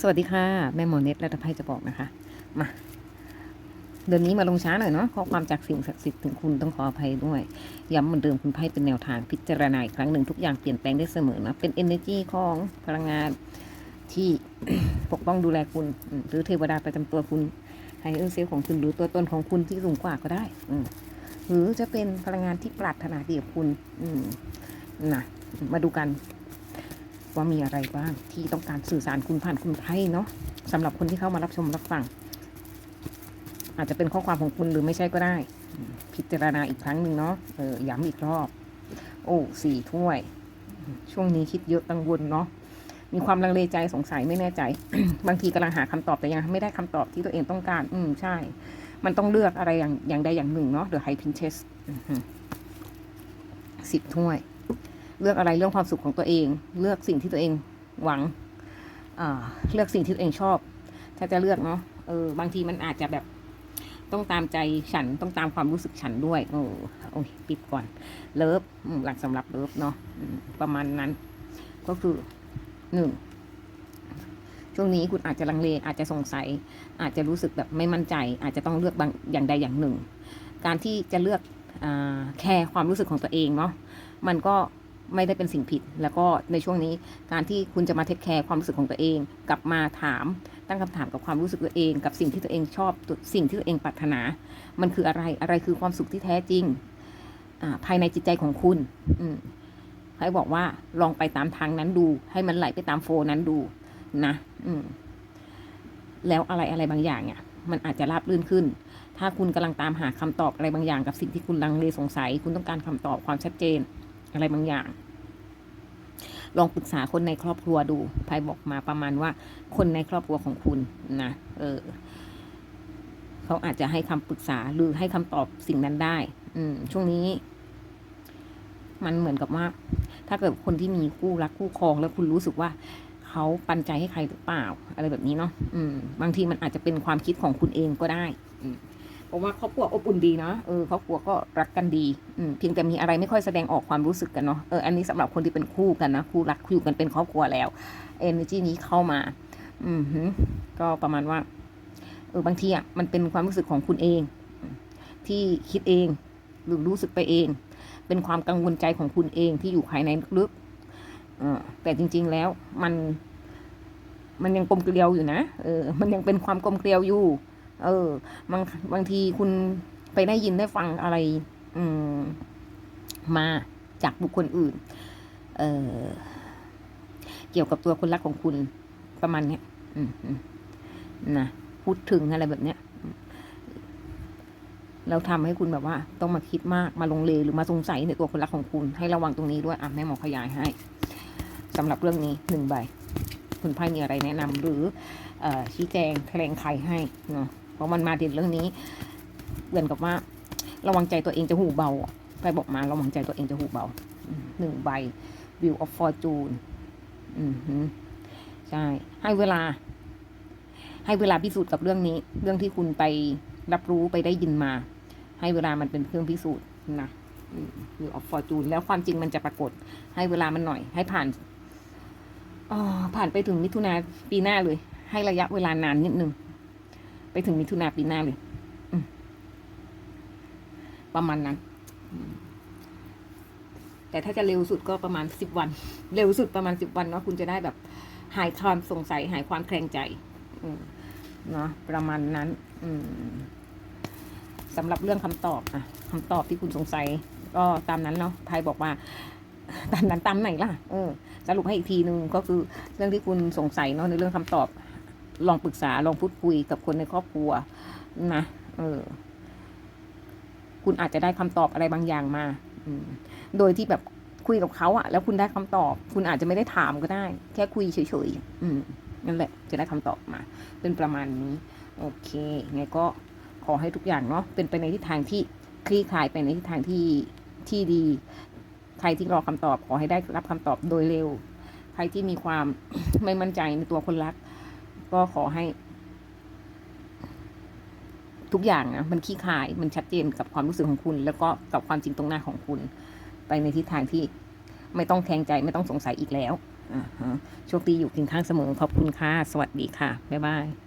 สวัสดีค่ะ แม่หมอเน็ตและตะไพจะบอกนะคะ มาเดือนนี้มาลงช้าหน่อยเนาะข้อความจากสิ่งศักดิ์สิทธิ์ถึงคุณต้องขออภัยด้วย ย้ำเหมือนเดิมคุณไพ่เป็นแนวทางพิจารณาอีกครั้งหนึ่งทุกอย่างเปลี่ยนแปลงได้เสมอนะ เป็น energy ของพลังงานที่ปกป้องดูแลคุณ หรือเทวดาประจำตัวคุณไฮเออร์เซลของคุณหรือตัวตนของคุณที่สูงกว่าก็ได้ อืหรือจะเป็นพลังงานที่ปรารถนาดีกับคุณ อืมนะมาดูกัน ว่ามีอะไรบ้างที่ต้องการสื่อสารคุณผ่านคุณไพ่เนาะสำหรับคนที่เข้ามารับชมรับฟัง อาจจะเป็นข้อความของคุณหรือไม่ใช่ก็ได้ พิจารณาอีกครั้งหนึ่งเนาะเออย้ำอีกรอบ โอ้สี่ถ้วย ช่วงนี้คิดเยอะกังวลเนาะมีความลังเลใจสงสัยไม่แน่ใจ บางทีกำลังหาคำตอบแต่ยังไม่ได้คำตอบที่ตัวเองต้องการ อืมใช่ มันต้องเลือกอะไรอย่างอย่างใดอย่างหนึ่งเนาะเดี๋ยไฮพินเชสสิบถ้วย เลือกอะไรเรื่องความสุขของตัวเอง เลือกสิ่งที่ตัวเองหวังเลือกสิ่งที่ตัวเองชอบ ถ้าจะเลือกเนาะเออบางทีมันอาจจะแบบต้องตามใจฉันต้องตามความรู้สึกฉันด้วย โอ้โอ้ยปิดก่อน เลิฟหลักสำหรับเลิฟเนาะประมาณนั้น ก็คือหนึ่งช่วงนี้คุณอาจจะลังเลอาจจะสงสัย อาจจะรู้สึกแบบไม่มั่นใจ อาจจะต้องเลือกบางอย่างใดอย่างหนึ่ง การที่จะเลือกอแคร์ความรู้สึกของตัวเองเนาะมันก็ ไม่ได้เป็นสิ่งผิด แล้วก็ในช่วงนี้การที่คุณจะมาเทคแคร์ความรู้สึกของตัวเอง กลับมาถาม ตั้งคำถามกับความรู้สึกตัวเอง กับสิ่งที่ตัวเองชอบสิ่งที่ตัวเองปรารถนา มันคืออะไรอะไรคือความสุขที่แท้จริงภายในจิตใจของคุณอใครบอกว่าลองไปตามทางนั้นดู ให้มันไหลไปตามโฟนั้นดูนะอืแล้วอะไรอะไรบางอย่างเนี่ยมันอาจจะราบรื่นขึ้น ถ้าคุณกำลังตามหาคำตอบอะไรบางอย่างกับสิ่งที่คุณลังเลสงสัย คุณต้องการคำตอบความชัดเจน อะไรบางอย่าง ลองปรึกษาคนในครอบครัวดูไพ่บอกมาประมาณว่า คนในครอบครัวของคุณนะเออเขาอาจจะให้คำปรึกษาหรือให้คำตอบสิ่งนั้นได้ อืม ช่วงนี้ มันเหมือนกับว่า ถ้าเกิดคนที่มีคู่รักคู่ครองแล้วคุณรู้สึกว่าเขาปันใจให้ใครหรือเปล่า อะไรแบบนี้เนาะอืม บางทีมันอาจจะเป็นความคิดของคุณเองก็ได้ อืม เพราะว่าครอบครัวอบอุ่นดีเนาะเออครอบครัวก็รักกันดีอืมเพียงแต่มีอะไรไม่ค่อยแสดงออกความรู้สึกกันเนาะเอออันนี้สำหรับคนที่เป็นคู่กันนะคู่รักคู่อยู่กันเป็นครอบครัวแล้วเอเนอร์จีนี้เข้ามา อืมฮึก็ประมาณว่าเออบางทีอะมันเป็นความรู้สึกของคุณเอง ที่คิดเองหรือรู้สึกไปเอง เป็นความกังวลใจของคุณเองที่อยู่ภายในลึกๆแต่จริง ๆแล้วมัน มันยังกลมเกลียวอยู่นะเออ มันยังเป็นความกลมเกลียวอยู่ เออบางบางทีคุณไปได้ยินได้ฟังอะไร อืม มาจากบุคคลอื่น เออเกี่ยวกับตัวคนรักของคุณประมาณเนี้ยอืมนะพูดถึงอะไรแบบเนี้ยอืมแล้วทำให้คุณแบบว่า ต้องมาคิดมากมาลงเลหรือมาสงสัยในตัวคนรักของคุณ ให้ระวังตรงนี้ด้วยอะแม่หมอขยายให้สำหรับเรื่องนี้หนึ่งใบ คุณไพ่มีอะไรแนะนำหรือออชี้แจงแถลงไขให้เนาะ เพราะมันมาเด่นเรื่องนี้เหมือนกับว่า ระวังใจตัวเองจะหูเบาไพ่บอกมาระวังใจตัวเองจะหูเบาหนึ่งใบ View of Fortune อืมฮึใช่ให้เวลา ให้เวลาพิสูจน์กับเรื่องนี้ เรื่องที่คุณไปรับรู้ไปได้ยินมา ให้เวลามันเป็นเครื่องพิสูจน์นะอืม View of Fortune แล้วความจริงมันจะปรากฏ ให้เวลามันหน่อย ให้ผ่านอ๋อผ่านไปถึงมิถุนาปีหน้าเลย ให้ระยะเวลานานนิดนึง ไปถึงมิถุนาปีหน้าเลยประมาณนั้น แต่ถ้าจะเร็วสุดก็ประมาณสิบวัน เร็วสุดประมาณสิบวันเนาะคุณจะได้แบบ หายความสงสัย หายความแคลงใจเนาะประมาณนั้นสำหรับเรื่องคำตอบอะคำตอบที่คุณสงสัย ก็ตามนั้นเนาะไพ่บอกว่าตามนั้นตามไหนล่ะเออสรุปให้อีกทีนึงก็คือเรื่องที่คุณสงสัยเนาะในเรื่องคำตอบ ลองปรึกษาลองพูดคุยกับคนในครอบครัวนะเออ คุณอาจจะได้คำตอบอะไรบางอย่างมา อืม โดยที่แบบคุยกับเขาอะแล้วคุณได้คำตอบ คุณอาจจะไม่ได้ถามก็ได้ แค่คุยเฉยๆอืมนั่นแหละ จะได้คำตอบมา เป็นประมาณนี้ โอเคไงก็ขอให้ทุกอย่างเนาะเป็นไปในทิศทางที่คลี่คลายไปในทิศทางที่ที่ดี ใครที่รอคำตอบขอให้ได้รับคำตอบโดยเร็ว ใครที่มีความไม่มั่นใจในตัวคนรัก ก็ขอให้ ทุกอย่างนะมันขี้คายมันชัดเจนกับความรู้สึกของคุณ แล้วก็กับความจริงตรงหน้าของคุณ ไปในทิศทางที่ไม่ต้องแทงใจไม่ต้องสงสัยอีกแล้วอ่าฮะโชคดีอยู่เคียงข้างเสมอขอบคุณค่ะ สวัสดีค่ะ บ๊ายบาย